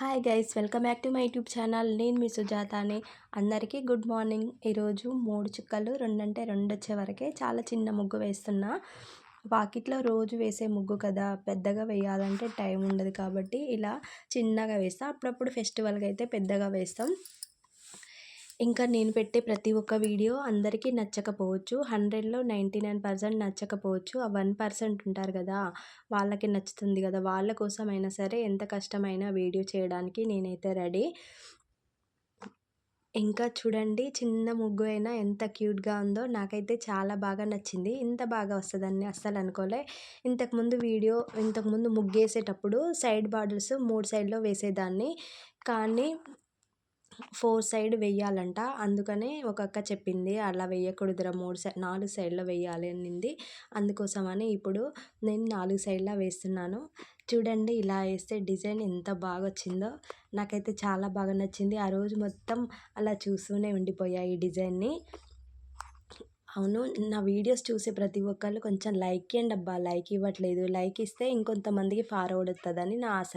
Hi guys welcome back to my YouTube channel నేను మీ సుజాతాని. అందరికీ గుడ్ మార్నింగ్ ఈరోజు మూడు చుక్కలు రెండంటే రెండు వచ్చే వరకే చాలా చిన్న ముగ్గు వేస్తున్నా. వాకిట్లో రోజు వేసే ముగ్గు కదా పెద్దగా వేయాలంటే టైం ఉండదు కాబట్టి ఇలా చిన్నగా వేస్తాం. అప్పుడప్పుడు ఫెస్టివల్కి అయితే పెద్దగా వేస్తాం. ఇంకా నేను పెట్టే ప్రతి ఒక్క వీడియో అందరికీ నచ్చకపోవచ్చు. హండ్రెడ్లో నైంటీ నైన్ పర్సెంట్ నచ్చకపోవచ్చు. ఆ వన్ పర్సెంట్ ఉంటారు కదా వాళ్ళకి నచ్చుతుంది కదా వాళ్ళ కోసం అయినా సరే ఎంత కష్టమైనా వీడియో చేయడానికి నేనైతే రెడీ. ఇంకా చూడండి చిన్న ముగ్గు అయినా ఎంత క్యూట్గా ఉందో నాకైతే చాలా బాగా నచ్చింది. ఇంత బాగా వస్తుందని అస్సలు అనుకోలే. ఇంతకుముందు వీడియో ఇంతకుముందు ముగ్గు వేసేటప్పుడు సైడ్ బార్డర్స్ మూడు సైడ్లో వేసేదాన్ని. కానీ ఫోర్ సైడ్ వెయ్యాలంట. అందుకనే ఒక అక్క చెప్పింది అలా వేయకూడదురా మూడు సై నాలుగు సైడ్లో వేయాలి అనింది. అందుకోసమని ఇప్పుడు నేను నాలుగు సైడ్లో వేస్తున్నాను. చూడండి ఇలా వేస్తే డిజైన్ ఎంత బాగా వచ్చిందో నాకైతే చాలా బాగా నచ్చింది. ఆ రోజు మొత్తం అలా చూస్తూనే ఉండిపోయా ఈ డిజైన్ని. అవును నా వీడియోస్ చూసే ప్రతి ఒక్కళ్ళు కొంచెం లైక్ ఇవ్వండి అబ్బా లైక్ ఇవ్వట్లేదు. లైక్ ఇస్తే ఇంకొంతమందికి ఫార్వర్డ్ అవుతుందని నా ఆశ.